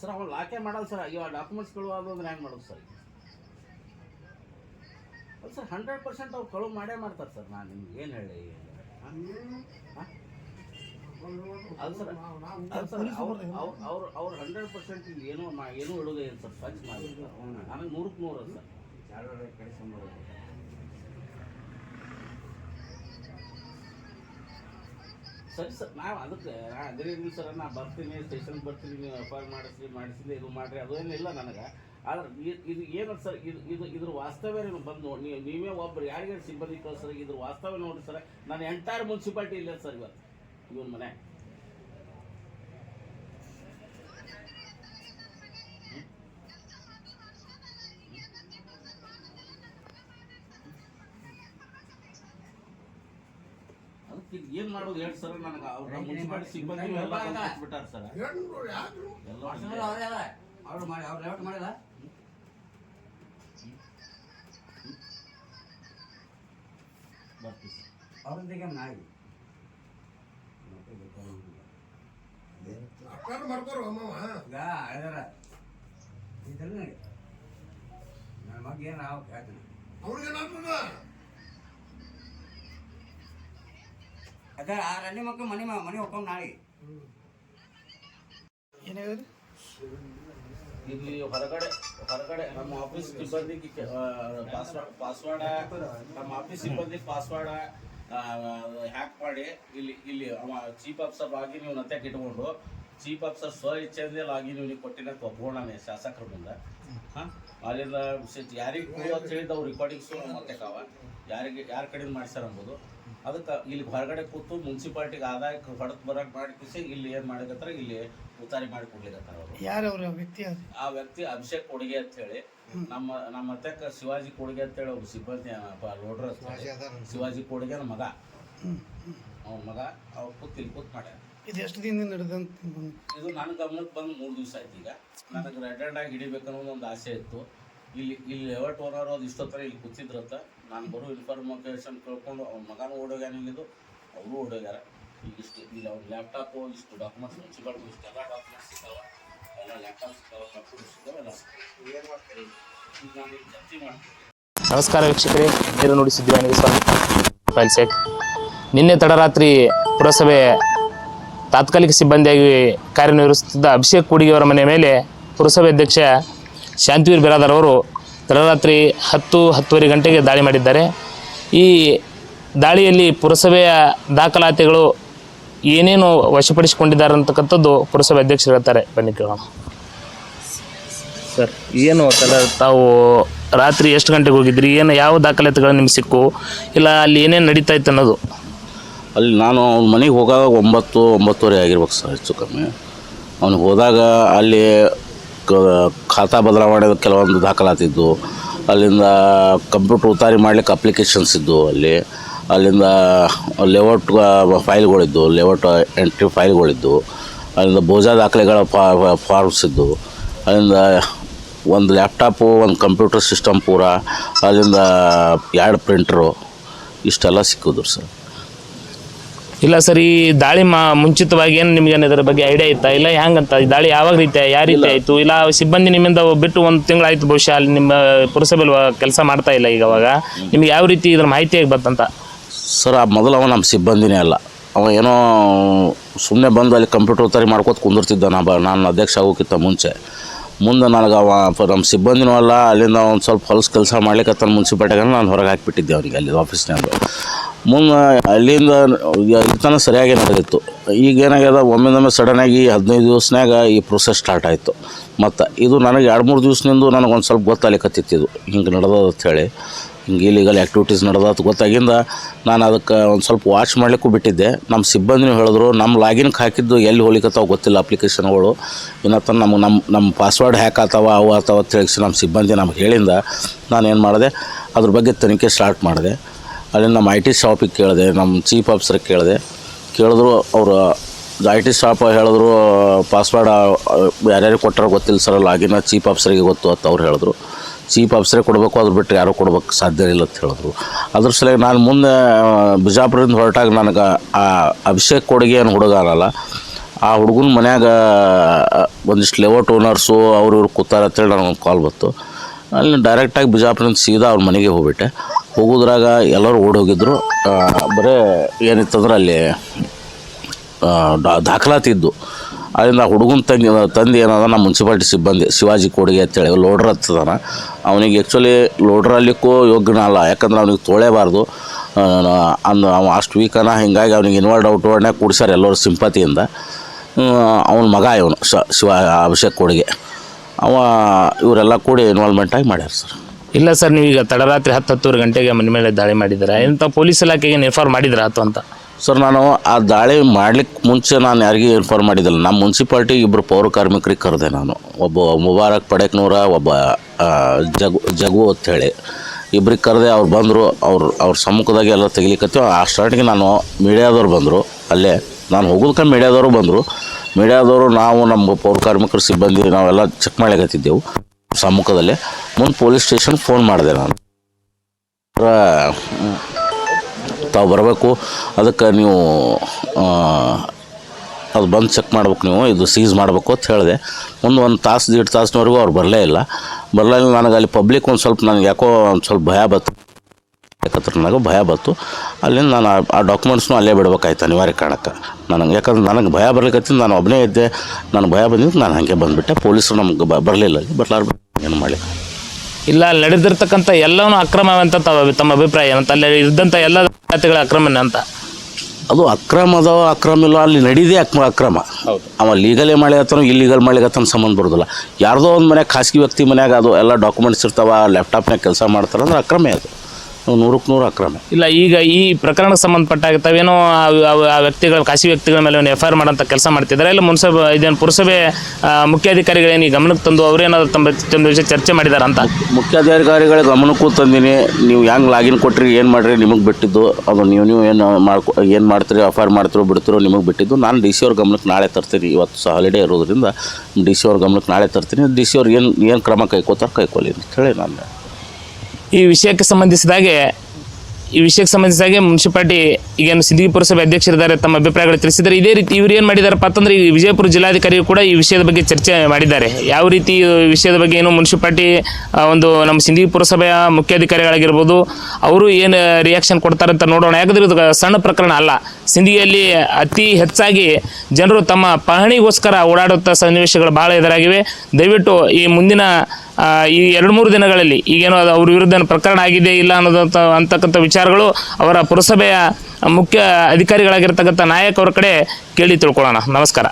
Sir ಅವ್ನು ಲಾಕೆ ಮಾಡಲ್ಲ sir. ಇವಾಗ ಡಾಕ್ಯುಮೆಂಟ್ಸ್ಗಳು ಅದು ಅಂದ್ರೆ ಹೆಂಗೆ ಮಾಡೋದು ಸರ್. ಅಲ್ಲ ಸರ್ ಹಂಡ್ರೆಡ್ ಪರ್ಸೆಂಟ್ ಅವ್ರು ಕಳುವು ಮಾಡೇ ಮಾಡ್ತಾರೆ ಸರ್. ನಾನು ನಿಮ್ಗೆ ಏನು ಹೇಳಿ? ಅದು ಸರ್ ಅವ್ರು ಅವ್ರು ಹಂಡ್ರೆಡ್ ಪರ್ಸೆಂಟ್ ಇಲ್ಲಿ ಏನೂ ಏನೂ ಇಡೋದೇ ಇಲ್ಲ ಸರ್. ಸ್ವಚ್ಛ ಮಾಡಿ. ನನಗೆ ನೂರಕ್ಕೆ ನೂರು ಸರ್. ಸರಿ, ಸರ್. ನಾವು ಅದಕ್ಕೆ ನಾ ಅದೇ ನೀವು ಸರ್ ನಾ ಬರ್ತೀನಿ ಸ್ಟೇಷನ್ಗೆ ಬರ್ತೀನಿ, ನೀವು ಎಫ್ ಐ ಆರ್ ಮಾಡಿಸಿ ಮಾಡಿಸಿದೆ ಇದು ಮಾಡಿರಿ ಅದು ಏನಿಲ್ಲ ನನಗೆ. ಆದ್ರೆ ಇದು ಏನು ಸರ್, ಇದು ಇದು, ಇದ್ರ ವಾಸ್ತವ್ಯ ನೀವು ಬಂದು ನೋಡಿ, ನೀವು, ನೀವೇ ಒಬ್ಬರು ಯಾರಿಗೆ ಸಿಬ್ಬಂದಿ ಕಳಿಸ್ರಿ ಇದ್ರ ವಾಸ್ತವ್ಯ ನೋಡಿ ಸರ್. ನಾನು ಎಂಟೈರ್ ಮುನ್ಸಿಪಾಲ್ಟಿ ಇಲ್ಲ ಸರ್ ಇವತ್ತು, ಇವನ್ ಮನೆ. ಏನು ಮಾಡೋದು? ಹೇಳಿ ಸರ್ ನನಗೆ ಅವ್ರ ಮುಂಚೆ ಸಿಬ್ಬಂದಿ ಎಲ್ಲ ಬಿಟ್ಟಾರ ಸರ್. ಎಲ್ಲ ಅವ್ರೇ ಮಾಡಿ ಅವ್ರು ಲೇಔಟ್ ಮಾಡಿಲ್ಲ? ಬರ್ತೀವಿ ನಾಯಿ. ಮಾಡ್ತಾರ ಅಳ್ದಾರ. ಇದ್ರಲ್ಲಿ ನನಗೆ ನನ್ನ ಮಗ ಏನು ನಾವು ಹೇಳ್ತೀನಿ ಅವ್ರಿಗೇನಾಗ್ತದ ಅದ ಆ ರಂಡಿ ಮಕ್ಕಳು ಮನೆ ಮಾ- ಮನೆ ಹೋಗ್ಕೊಂಡು ನಾಳೆ. ಇಲ್ಲಿ ಹೊರಗಡೆ ಹೊರಗಡೆ ನಮ್ಮ ಆಫೀಸ್ ಸಿಬ್ಬಂದಿಗೆ ಪಾಸ್ವರ್ಡ್ ಪಾಸ್ವರ್ಡ್ ನಮ್ಮ ಆಫೀಸ್ ಸಿಬ್ಬಂದಿ ಪಾಸ್ವರ್ಡ್ ಹ್ಯಾಕ್ ಮಾಡಿ ಇಲ್ಲಿ ಇಲ್ಲಿ ಚೀಫ್ ಆಫೀಸರ್ ಆಗಿ ನೀವು ಹತ್ಯಾಕ್ ಇಟ್ಕೊಂಡು ಚೀಫ್ ಆಫೀಸರ್ ಸ್ವ ಇಚ್ಛೆಯಿಂದ ಲಾಗಿನ್ ನೀವು ಕೊಟ್ಟಿನ ಒಪ್ಕೊಂಡಾನೆ ಶಾಸಕರ ಮುಂದೆ. ಹಾಂ? ಅಲ್ಲಿಂದ ಯಾರಿಗೆ ಕೊಡು ಅಂತ ಹೇಳಿದ ಅವ್ರು ರೆಕಾರ್ಡಿಂಗ್ಸು ಮತ್ತೆ ಕಾವ. ಯಾರಿಗೆ ಯಾರ ಕಡೆಯಿಂದ ಮಾಡ್ಸ್ಯಾರ ಅಂಬೋದು. ಅದಕ್ಕೆ ಇಲ್ಲಿ ಹೊರಗಡೆ ಕೂತು ಮುನ್ಸಿಪಾಲ್ಟಿಗೆ ಆದಾಯ ಹೊಡೆದು ಬರಕ್ಕೆ ಮಾಡಿ ಇಲ್ಲಿ ಏನು ಮಾಡಿಕತ್ತಾರ ಇಲ್ಲಿ ಉತ್ತಾರಿ ಮಾಡಿ ಕೊಡ್ಲಿಕತ್ತಾರ ಅವರು. ಯಾರವ್ರ ವ್ಯಕ್ತಿ ಆ ವ್ಯಕ್ತಿ ಅಭಿಷೇಕ್ ಕೊಡುಗೆ ಅಂತ ಹೇಳಿ. ನಮ್ಮ ನಮ್ಮ ಅತ್ತೆಕ್ಕ ಶಿವಾಜಿ ಕೊಡುಗೆ ಅಂತ ಹೇಳಿ ಒಬ್ಬ ಸಿಬ್ಬಂದಿ ಲೋಡ್ರ ಶಿವಾಜಿ ಕೊಡುಗೆ ಮಗ. ಅವನ ಮಗ ಅವ್ರು ಕೂತ್ ಇಲ್ಲಿ ಕೂತ್ ಮಾಡ್ಯಾರ ಇದು ಎಷ್ಟು ದಿನದಿಂದ ನಡೆದಂತ ಇದು ನನ್ನ ಗಮನಕ್ಕೆ ಬಂದು ಮೂರು ದಿವಸ ಆಯ್ತು ಈಗ. ನನಗೆ ರೆಡ್ ಹ್ಯಾಂಡ್ ಆಗಿ ಹಿಡಿಬೇಕನ್ನೋದು ಒಂದು ಆಸೆ ಇತ್ತು. ಇಲ್ಲಿ ಇಲ್ಲಿ ಎವಟ್ ಓನರ್ ಅದು ಇಷ್ಟೊತ್ತರ ಇಲ್ಲಿ ಕೂತಿದ್ರಂತ ನಾನು ಬರೋ ಇನ್ಫಾರ್ಮೇಷನ್ ಕೇಳ್ಕೊಂಡು ಅವ್ನ ಮಗನ ಓಡೋಗ್ಯಾನ ಇಲ್ಲಿದು ಅವರು ಓಡೋಗ್ಯಾರ ಈಗ ಇಷ್ಟು ಇಲ್ಲಿ ಅವ್ನ ಲ್ಯಾಪ್ಟಾಪು ಇಷ್ಟು ಡಾಕ್ಯುಮೆಂಟ್ಸ್ ಮುನ್ಸಿಪಾಲ್ಟಿ ಇಷ್ಟೆಲ್ಲ ಡಾಕ್ಯುಮೆಂಟ್ಸ್ ಸಿಗ್ತಾವ ಎಲ್ಲ ಲ್ಯಾಪ್ಟಾಪ್ ಸಿಗ್ತಾವ ಕಂಪ್ಯೂಟರ್ ಸಿಗ್ತಾವ ಎಲ್ಲ ಈಗ ನಾನು ಈಗ ಚರ್ಚೆ ಮಾಡ್ತೀನಿ ನಮಸ್ಕಾರ ವೀಕ್ಷಕರೇ ನೀರು ನೋಡಿಸಿದ್ದೀವಿ ಸ್ವಾಗತ ಫೈಲ್ ಸೆಟ್ ನಿನ್ನೆ ತಡರಾತ್ರಿ ಪುರಸಭೆ ತಾತ್ಕಾಲಿಕ ಸಿಬ್ಬಂದಿಯಾಗಿ ಕಾರ್ಯನಿರ್ವಹಿಸುತ್ತಿದ್ದ ಅಭಿಷೇಕ್ ಕೂಡಿಗೆಯವರ ಮನೆ ಮೇಲೆ ಪುರಸಭೆ ಅಧ್ಯಕ್ಷ ಶಾಂತಿವೀರ್ ಬಿರಾದರ್ ಅವರು ತಡರಾತ್ರಿ ಹತ್ತು ಹತ್ತುವರೆ ಗಂಟೆಗೆ ದಾಳಿ ಮಾಡಿದ್ದಾರೆ. ಈ ದಾಳಿಯಲ್ಲಿ ಪುರಸಭೆಯ ದಾಖಲಾತಿಗಳು ಏನೇನು ವಶಪಡಿಸಿಕೊಂಡಿದ್ದಾರೆ ಅಂತಕ್ಕಂಥದ್ದು ಪುರಸಭೆ ಅಧ್ಯಕ್ಷರು ಹೇಳ್ತಾರೆ. ಬನ್ನಿ ಕೇಳೋಣ. ಸರ್ ಏನು ತಡ ತಾವು ರಾತ್ರಿ ಎಷ್ಟು ಗಂಟೆಗೆ ಹೋಗಿದ್ರಿ? ಏನು ಯಾವ ದಾಖಲಾತಿಗಳು ನಿಮ್ಗೆ ಸಿಕ್ಕು? ಇಲ್ಲ ಅಲ್ಲಿ ಏನೇನು ನಡೀತಾ ಇತ್ತು ಅನ್ನೋದು? ಅಲ್ಲಿ ನಾನು ಅವ್ನ ಮನೆಗೆ ಹೋಗಾಗ ಒಂಬತ್ತು ಒಂಬತ್ತುವರೆ ಆಗಿರ್ಬೇಕು ಸರ್ ಹೆಚ್ಚು ಕಮ್ಮಿ. ಅವ್ನಿಗೆ ಹೋದಾಗ ಅಲ್ಲಿ ಖಾತಾ ಬದಲಾವಣೆ ಕೆಲವೊಂದು ದಾಖಲಾತಿದ್ದು, ಅಲ್ಲಿಂದ ಕಂಪ್ಯೂಟರ್ ಉತ್ತಾರಿ ಮಾಡ್ಲಿಕ್ಕೆ ಅಪ್ಲಿಕೇಶನ್ಸ್ ಇದ್ದವು ಅಲ್ಲಿ, ಅಲ್ಲಿಂದ ಲೇಔಟ್ ಫೈಲ್ಗಳಿದ್ದು ಲೇಔಟ್ ಎಂಟ್ರಿ ಫೈಲ್ಗಳಿದ್ದು ಅಲ್ಲಿಂದ ಬೋಜಾ ದಾಖಲೆಗಳ ಫಾರ್ಮ್ಸ್ ಇದ್ದು, ಅಲ್ಲಿಂದ ಒಂದು ಲ್ಯಾಪ್ಟಾಪು ಒಂದು ಕಂಪ್ಯೂಟರ್ ಸಿಸ್ಟಮ್ ಪೂರ, ಅಲ್ಲಿಂದ ಎರಡು ಪ್ರಿಂಟ್ರು ಇಷ್ಟೆಲ್ಲ ಸಿಕ್ಕಿದ್ರು ಸರ್. ಇಲ್ಲ ಸರ್ ಈ ದಾಳಿ ಮಾ ಮುಂಚಿತವಾಗಿ ಏನು ನಿಮ್ಗೆ ಇದ್ರ ಬಗ್ಗೆ ಐಡಿಯಾ ಇತ್ತಾ? ಇಲ್ಲ ಹೆಂಗಂತ? ಈ ದಾಳಿ ಯಾವಾಗ ರೀತಿ ಯಾವ ರೀತಿ ಆಯಿತು? ಇಲ್ಲ ಸಿಬ್ಬಂದಿ ನಿಮ್ಮಿಂದ ಬಿಟ್ಟು ಒಂದು ತಿಂಗಳಾಯ್ತು ಬಹುಶಃ ಅಲ್ಲಿ ನಿಮ್ಮ ಪುರಸಭೆಯಲ್ಲಿ ಕೆಲಸ ಮಾಡ್ತಾ ಇಲ್ಲ ಈಗ ಅವಾಗ. ನಿಮ್ಗೆ ಯಾವ ರೀತಿ ಇದ್ರ ಮಾಹಿತಿ ಆಗಿ ಬಂತಂತ? ಸರ್ ಆ ಮೊದಲು ಅವ ನಮ್ಮ ಸಿಬ್ಬಂದಿನೇ ಅಲ್ಲ. ಅವ ಏನೋ ಸುಮ್ಮನೆ ಬಂದು ಅಲ್ಲಿ ಕಂಪ್ಯೂಟರ್ ತರಿ ಮಾಡ್ಕೋತ ಕುಂದಿರ್ತಿದ್ದ ನಾ ಬ ನಾನು ಅಧ್ಯಕ್ಷ ಆಗೋಕ್ಕಿಂತ ಮುಂಚೆ. ಮುಂದೆ ನನಗೆ ಅವ ಪ- ನಮ್ಮ ಸಿಬ್ಬಂದಿನೂ ಅಲ್ಲ ಅಲ್ಲಿಂದ ಒಂದು ಸ್ವಲ್ಪ ಹೊಲಸು ಕೆಲಸ ಮಾಡ್ಲಿಕ್ಕೆ ತನ್ನ ಮುನ್ಸಿಪಾಲ್ಟಿಗೆ ನಾನು ಹೊರಗೆ ಹಾಕಿಬಿಟ್ಟಿದ್ದೆ ಅವನಿಗೆ ಅಲ್ಲಿ ಆಫೀಸ್ನಾಗ ಮುಂದೆ ಅಲ್ಲಿಂದ ಇತನ ಸರಿಯಾಗಿ ನಡೆದಿತ್ತು. ಈಗ ಏನಾಗ್ಯದ, ಒಮ್ಮೆದೊಮ್ಮೆ ಸಡನ್ನಾಗಿ ಹದಿನೈದು ದಿವಸನಾಗ ಈ ಪ್ರೊಸೆಸ್ ಸ್ಟಾರ್ಟ್ ಆಯಿತು. ಮತ್ತು ಇದು ನನಗೆ ಎರಡು ಮೂರು ದಿವ್ಸದಿಂದ ನನಗೆ ಒಂದು ಸ್ವಲ್ಪ ಗೊತ್ತಾಗಲಿಕ್ಕತ್ತಿತ್ತು ಹಿಂಗೆ ನಡೆದದ ಹೇಳಿ, ಹಿಂಗೆ ಇಲ್ಲಿಗಲ್ಲಿ ಆ್ಯಕ್ಟಿವಿಟೀಸ್ ನಡೆದತ್ತು ಗೊತ್ತಾಗಿಂದ ನಾನು ಅದಕ್ಕೆ ಒಂದು ಸ್ವಲ್ಪ ವಾಚ್ ಮಾಡಲಿಕ್ಕೂ ಬಿಟ್ಟಿದ್ದೆ. ನಮ್ಮ ಸಿಬ್ಬಂದಿನೂ ಹೇಳಿದ್ರು ನಮ್ಮ ಲಾಗಿನ್ಗೆ ಹಾಕಿದ್ದು ಎಲ್ಲಿ ಹೋಲಿಕತ್ತಾವ ಗೊತ್ತಿಲ್ಲ ಅಪ್ಲಿಕೇಶನ್ಗಳು ಇನ್ನತ್ತ ನಮ್ಮ ನಮ್ಮ ನಮ್ಮ ಪಾಸ್ವರ್ಡ್ ಹ್ಯಾಕ್ ಆತಾವ ಅವು ಆತಾವ ಹೇಳಿ ನಮ್ಮ ಸಿಬ್ಬಂದಿ ನಮ್ಗೆ ಹೇಳಿಂದ ನಾನು ಏನು ಮಾಡಿದೆ, ಅದ್ರ ಬಗ್ಗೆ ತನಿಖೆ ಸ್ಟಾರ್ಟ್ ಮಾಡಿದೆ. ಅಲ್ಲಿ ನಮ್ಮ ಐ ಟಿ ಶಾಪಿಗೆ ಕೇಳಿದೆ, ನಮ್ಮ ಚೀಫ್ ಆಫೀಸರ್ಗೆ ಕೇಳಿದೆ. ಕೇಳಿದ್ರು ಅವರು ಐ ಟಿ ಶಾಪ್ ಹೇಳಿದ್ರು ಪಾಸ್ವರ್ಡ್ ಯಾರ್ಯಾರಿಗೆ ಕೊಟ್ಟಾರ ಗೊತ್ತಿಲ್ಲ ಸರ್ ಲಾಗಿನ್ ಚೀಫ್ ಆಫೀಸರಿಗೆ ಗೊತ್ತು ಅಂತ ಅವ್ರು ಹೇಳಿದ್ರು. ಚೀಫ್ ಆಫೀಸರೇ ಕೊಡಬೇಕು ಅದ್ರ ಬಿಟ್ಟು ಯಾರೂ ಕೊಡ್ಬೇಕು ಸಾಧ್ಯ ಇಲ್ಲ ಅಂತ ಹೇಳಿದ್ರು. ಅದ್ರ ಸಲುವಾಗಿ ನಾನು ಮುಂದೆ ಬಿಜಾಪುರದಿಂದ ಹೊರಟಾಗ ನನಗೆ ಆ ಅಭಿಷೇಕ್ ಕೊಡುಗೆ ಏನು ಹುಡುಗ ಅನ್ನಲ್ಲ ಆ ಹುಡುಗನ ಮನ್ಯಾಗ ಒಂದಿಷ್ಟು ಲೇಔಟ್ ಓನರ್ಸು ಅವ್ರು ಇವ್ರು ಕೂತಾರ ಅಂತೇಳಿ ನನಗೊಂದು ಕಾಲ್ ಬಂತು. ಅಲ್ಲಿ ಡೈರೆಕ್ಟಾಗಿ ಬಿಜಾಪುರದಿಂದ ಸೀದಾ ಅವ್ರ ಮನೆಗೆ ಹೋಗ್ಬಿಟ್ಟೆ. ಹೋಗೋದ್ರಾಗ ಎಲ್ಲರೂ ಓಡಿ ಹೋಗಿದ್ರು. ಆ, ಬರೇ ಏನಿತ್ತಂದ್ರೆ ಅಲ್ಲಿ ದಾಖಲಾತಿ ಇದ್ದು. ಅದರಿಂದ ಹುಡುಗನ ತಂದಿ ತಂದು ಏನದ ನಮ್ಮ ಮುನ್ಸಿಪಾಲ್ಟಿ ಸಿಬ್ಬಂದಿ ಶಿವಾಜಿ ಕೊಡುಗೆ ಅಂತೇಳಿ ಲೋಡ್ರ್ ಹತ್ತದಾನ. ಅವನಿಗೆ ಆ್ಯಕ್ಚುಲಿ ಲೋಡ್ರ್ ಅಲ್ಲಿಕ್ಕೂ ಯೋಗ್ಯನ ಅಲ್ಲ. ಯಾಕಂದ್ರೆ ಅವ್ನಿಗೆ ತೊಳೆಬಾರ್ದು. ಅಂದು ಅವ ಅಷ್ಟು ವೀಕನ ಹಿಂಗಾಗಿ ಅವ್ನಿಗೆ ಇನ್ವಾಲ್ಡ್ ಔಟ್ ವರ್ಡ್ನಾಗ ಕೂಡ್ಸ್ಯಾರ ಎಲ್ಲರೂ ಸಿಂಪತಿಯಿಂದ. ಅವನ ಮಗ ಇವನು ಶಿವ ಅಭಿಷೇಕ್ ಕೊಡುಗೆ. ಅವ ಇವರೆಲ್ಲ ಕೂಡಿ ಇನ್ವಾಲ್ವ್ಮೆಂಟಾಗಿ ಮಾಡ್ಯಾರ ಸರ್. ಇಲ್ಲ ಸರ್ ನೀವೀಗ ತಡರಾತ್ರಿ ಹತ್ತು ಹತ್ತೂವರೆ ಗಂಟೆಗೆ ಮನೆ ಮೇಲೆ ದಾಳಿ ಮಾಡಿದ್ದೀರಾ? ಇಂಥ ಪೊಲೀಸ್ ಇಲಾಖೆಗೆ ಇನ್ಫಾರ್ಮ್ ಮಾಡಿದ್ರ ಆತು ಅಂತ? ಸರ್, ನಾನು ಆ ದಾಳಿ ಮಾಡ್ಲಿಕ್ಕೆ ಮುಂಚೆ ನಾನು ಯಾರಿಗೂ ಇನ್ಫಾರ್ಮ್ ಮಾಡಿದ್ದಿಲ್ಲ ನಮ್ಮ ಮುನ್ಸಿಪಾಲ್ಟಿ ಇಬ್ಬರು ಪೌರ ಕಾರ್ಮಿಕರಿಗೆ ಕರೆದೆ ನಾನು. ಒಬ್ಬ ಮುಬಾರಕ್ ಪಡೆಕ್ನೂರ, ಒಬ್ಬ ಜಗು ಜಗು ಅಂತ ಹೇಳಿ. ಇಬ್ಬರಿಗೆ ಕರೆದೆ, ಅವ್ರು ಬಂದರು, ಅವ್ರು, ಅವ್ರ ಸಮ್ಮುಖದಾಗೆ ಎಲ್ಲ ತೆಗಿಲಿಕ್ಕತ್ತೀವಿ ಆ ಸ್ಟಾರ್ಟಿಗೆ ನಾನು ಮೀಡಿಯಾದವ್ರು ಬಂದರು, ಅಲ್ಲೇ. ನಾನು ಹೋಗೋದಕ್ಕೆ ಮೀಡಿಯಾದವರು ಬಂದರು. ಮೀಡಿಯಾದವರು, ನಾವು ನಮ್ಮ ಪೌರ ಕಾರ್ಮಿಕರು ಸಿಬ್ಬಂದಿ, ನಾವೆಲ್ಲ ಚೆಕ್ ಮಾಡ್ಲಿಕತ್ತಿದ್ದೆವು. ಸಮ್ಮುಖದಲ್ಲೇ. ಮುಂದೆ ಪೊಲೀಸ್ ಸ್ಟೇಷನ್ ಫೋನ್ ಮಾಡಿದೆ ನಾನು. ತಾವು ಬರಬೇಕು. ಅದಕ್ಕೆ ನೀವು ಅದು ಬಂದು ಚೆಕ್ ಮಾಡ್ಬೇಕು ನೀವು, ಇದು ಸೀಸ್ ಮಾಡಬೇಕು ಅಂತ ಹೇಳಿದೆ. ಒಂದು ಒಂದು ತಾಸು, ದೀಡ್ ತಾಸಿನವರೆಗೂ ಅವ್ರು ಬರಲೇ ಇಲ್ಲ. ಬರಲೇ ಇಲ್ಲ ನನಗೆ ಅಲ್ಲಿ ಪಬ್ಲಿಕ್ ಒಂದು ಸ್ವಲ್ಪ ನನಗೆ ಯಾಕೋ ಒಂದು ಸ್ವಲ್ಪ ಭಯ ಬತ್ತು. ಯಾಕಂದ್ರೆ ನನಗೆ ಭಯ ಬತ್ತು. ಅಲ್ಲಿಂದ ನಾನು ಆ- ಡಾಕ್ಯುಮೆಂಟ್ಸ್ನು ಅಲ್ಲೇ ಬಿಡ್ಬೇಕಾಯ್ತು ಅನಿವಾರ್ಯ ಕಾರಣಕ್ಕೆ. ನನಗೆ ಯಾಕಂದ್ರೆ ನನಗೆ ಭಯ ಬರ್ಲಿಕ್ಕೆ ನಾನು ಒಬ್ಬನೇ ಇದ್ದೆ. ನಾನು ಭಯ ಬಂದಿದ್ದು ನಾನು ಹಾಗೆ ಬಂದುಬಿಟ್ಟೆ. ಪೊಲೀಸರು ನಮ್ಗೆ ಬರಲಿಲ್ಲ ಬರ್ಲಾರ್ದು ಏನು ಮಾಡಲಿ? ಇಲ್ಲ ಅಲ್ಲಿ ನಡೆದಿರ್ತಕ್ಕಂಥ ಎಲ್ಲವೂ ಅಕ್ರಮ ಅಂತ ತಾವು ತಮ್ಮ ಅಭಿಪ್ರಾಯ ಅಂತ ಅಲ್ಲಿ ಇದ್ದಂಥ ಎಲ್ಲ ಜಾತಿಗಳ ಅಕ್ರಮನ ಅಂತ? ಅದು ಅಕ್ರಮ ಅದಾವ ಅಕ್ರಮ ಇಲ್ಲ ಅಲ್ಲಿ ನಡೀದೇ ಅಕ್ರಮ. ಅಕ್ರಮ. ಅವ ಲೀಗಲೇ ಇಲ್ಲಿಗಲ್ ಇಲ್ಲೀಗಲ್ ಆತನ ಸಂಬಂಧ ಬರೋದಿಲ್ಲ. ಯಾರ್ದೋ ಒಂದು ಮನೆ ಖಾಸಗಿ ವ್ಯಕ್ತಿ ಮನ್ಯಾಗ ಅದು ಎಲ್ಲ ಡಾಕ್ಯುಮೆಂಟ್ಸ್ ಇರ್ತಾವ ಲ್ಯಾಪ್ಟಾಪ್ನಾಗ ಕೆಲಸ ಮಾಡ್ತಾರೆ ಅಂದ್ರೆ ಅಕ್ರಮೇ ಅದು. ನೂರಕ್ಕೆ ನೂರು ಅಕ್ರಮ. ಇಲ್ಲ ಈಗ ಈ ಪ್ರಕರಣಕ್ಕೆ ಸಂಬಂಧಪಟ್ಟಾಗ ತಾವೇನೋ ಆ- ಆ- ಆ ವ್ಯಕ್ತಿಗಳ ಖಾಸಗಿ ವ್ಯಕ್ತಿಗಳ ಮೇಲೆ ಒಂದು ಎಫ್ ಐ ಆರ್ ಮಾಡೋಂಥ ಕೆಲಸ ಮಾಡ್ತಿದ್ದಾರೆ ಇಲ್ಲ ಮುನ್ಸಭೆ ಇದೇನು ಪುರಸಭೆ ಆ, ಮುಖ್ಯಾಧಿಕಾರಿಗಳೇನು ಈ ಗಮನಕ್ಕೆ ತಂದು ಅವರೇನಾದ್ರು ತಮ್ಮ ತಮ್ಮ ವಿಷಯ ಚರ್ಚೆ ಮಾಡಿದಾರ ಅಂತ? ಮುಖ್ಯಾಧಿಕಾರಿಗಳ ಗಮನಕ್ಕೂ ತಂದೀನಿ. ನೀವು ಹೆಂಗೆ ಲಾಗಿನ್ ಕೊಟ್ರಿ ಏನು ಮಾಡ್ರಿ ನಿಮಗೆ ಬಿಟ್ಟಿದ್ದು. ಅದು ನೀವು ನೀವು ಏನು ಮಾಡ್ಕೊ ಏನು ಮಾಡ್ತೀರಿ ಆಫರ್ ಮಾಡ್ತಿರೋ ಬಿಡ್ತಿರೋ ನಿಮಗೆ ಬಿಟ್ಟಿದ್ದು. ನಾನು ಡಿ ಸಿ ಅವ್ರ ಗಮನಕ್ಕೆ ನಾಳೆ ತರ್ತೀನಿ. ಇವತ್ತು ಸಹ ಹಾಲಿಡೇ ಇರೋದ್ರಿಂದ ಡಿ ಸಿ ಅವ್ರ ಗಮನಕ್ಕೆ ನಾಳೆ ತರ್ತೀನಿ. ಡಿ ಸಿ ಅವ್ರು ಏನು ಏನು ಕ್ರಮ ಕೈಕೋತಾರೆ ಕೈಕೊಳ್ಳಿ ಅಂತ ಹೇಳಿ ನಾನು ಈ ವಿಷಯಕ್ಕೆ ಸಂಬಂಧಿಸಿದಾಗೆ, ಈ ವಿಷಯಕ್ಕೆ ಸಂಬಂಧಿಸಿದಾಗೆ ಮುನ್ಸಿಪಾಲ್ಟಿ ಈಗೇನು ಸಿದ್ದಿಗಿ ಪುರಸಭೆ ಅಧ್ಯಕ್ಷರಿದ್ದಾರೆ ತಮ್ಮ ಅಭಿಪ್ರಾಯಗಳು ತಿಳಿಸಿದ್ದಾರೆ. ಇದೇ ರೀತಿ ಇವ್ರು ಏನು ಮಾಡಿದಾರಪ್ಪ ಅಂತಂದ್ರೆ ಈ ವಿಜಯಪುರ ಜಿಲ್ಲಾಧಿಕಾರಿಯು ಕೂಡ ಈ ವಿಷಯದ ಬಗ್ಗೆ ಚರ್ಚೆ ಮಾಡಿದ್ದಾರೆ. ಯಾವ ರೀತಿ ವಿಷಯದ ಬಗ್ಗೆ ಏನು ಮುನ್ಸಿಪಾಲ್ಟಿ ಒಂದು ನಮ್ಮ ಸಿಂದಗಿ ಪುರಸಭೆಯ ಮುಖ್ಯಾಧಿಕಾರಿಗಳಾಗಿರ್ಬೋದು, ಅವರು ಏನು ರಿಯಾಕ್ಷನ್ ಕೊಡ್ತಾರೆ ಅಂತ ನೋಡೋಣ. ಯಾಕಂದ್ರೆ ಇದು ಸಣ್ಣ ಪ್ರಕರಣ ಅಲ್ಲ. ಸಿಂಧಿಯಲ್ಲಿ ಅತಿ ಹೆಚ್ಚಾಗಿ ಜನರು ತಮ್ಮ ಪಹಣಿಗೋಸ್ಕರ ಓಡಾಡುತ್ತ ಸನ್ನಿವೇಶಗಳು ಭಾಳ ಎದುರಾಗಿವೆ. ದಯವಿಟ್ಟು ಈ ಮುಂದಿನ ಈ ಎರಡು ಮೂರು ದಿನಗಳಲ್ಲಿ ಈಗೇನು ಅದು ಅವ್ರ ವಿರುದ್ಧ ಪ್ರಕರಣ ಆಗಿದೆ ಇಲ್ಲ ಅನ್ನೋದಂಥ ಅಂತಕ್ಕಂಥ ವಿಚಾರಗಳು ಅವರ ಪುರಸಭೆಯ ಮುಖ್ಯ ಅಧಿಕಾರಿಗಳಾಗಿರ್ತಕ್ಕಂಥ ನಾಯಕ ಅವರ ಕಡೆ ಕೇಳಿ ತಿಳ್ಕೊಳ್ಳೋಣ. ನಮಸ್ಕಾರ.